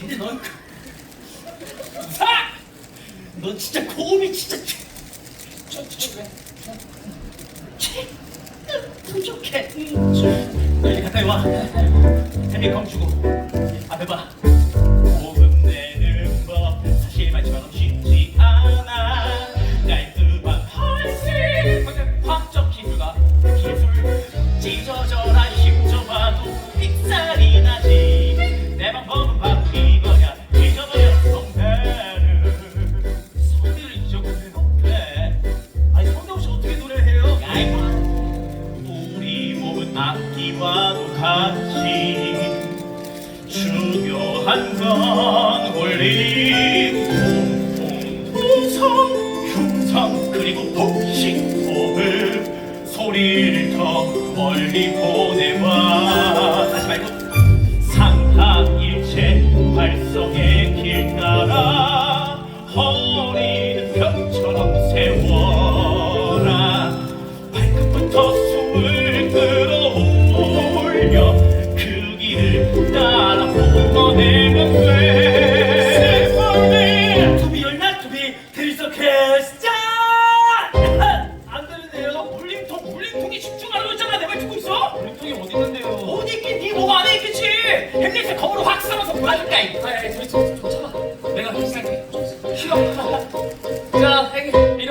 근데 넌 그- 사! 넌 진짜 고음이 진짜 저, 저, 저, 치, 부족해. 빨리 가까이 와. 태미 검주고 앞에 봐. 찢어져라 힘줘봐도 삑살이 나지. 내 방법은 바로 이거야. 잊어버려 성대를. 성대를 잊어버려요? 네. 아니 성대 없이 어떻게 노래해요? 야 이거 우리 몸은 악기와도 같이 중요한 건 원리 동동 흉성 그리고 복식호흡 소리를 더 멀리 보내봐 다시 말고. 상하일체 발성의 길 따라 햄릿을 검으로 확 썰어서 보여줄까 이 아이 저기 좀 참아. 내가 시작해 싫어. 자 애기 이리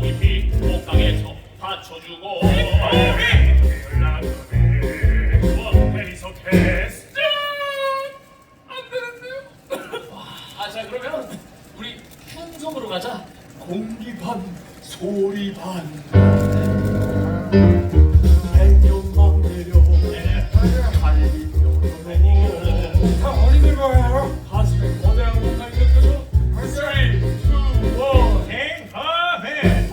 깊이 목강에서 받쳐주고. 아 자 그러면 우리 흉성으로 가자 공기 반 소리 반. 백년만 내려 달리며 다 어디들 거예요? 가슴에 거대한 공간이 느껴져 3, 2, 1, 행하해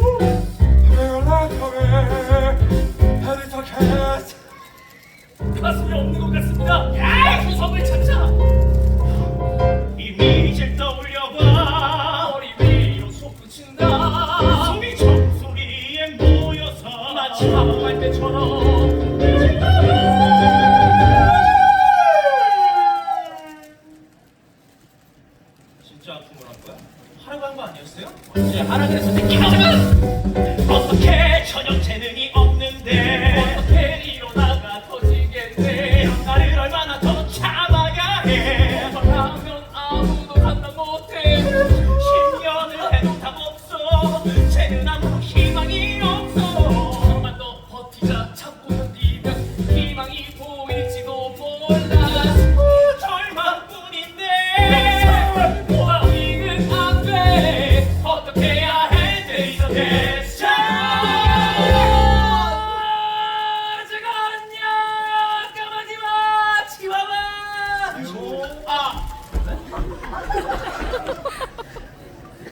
카메라 카메라 헤리터 캐스 가슴이 없는 것 같습니다. 야 구석을 찾자 합할 때처럼 진짜 거야? 하라고 한 거 아니었어요? 언제 하라 그래서 느끼가 어떻게 전혀 재능이 없는데 어떻게 이러다가 터지겠네 나를 얼마나 더 참아야 해 절망뿐인데 소망이는 안돼. 어떻게 해야 해 It's okay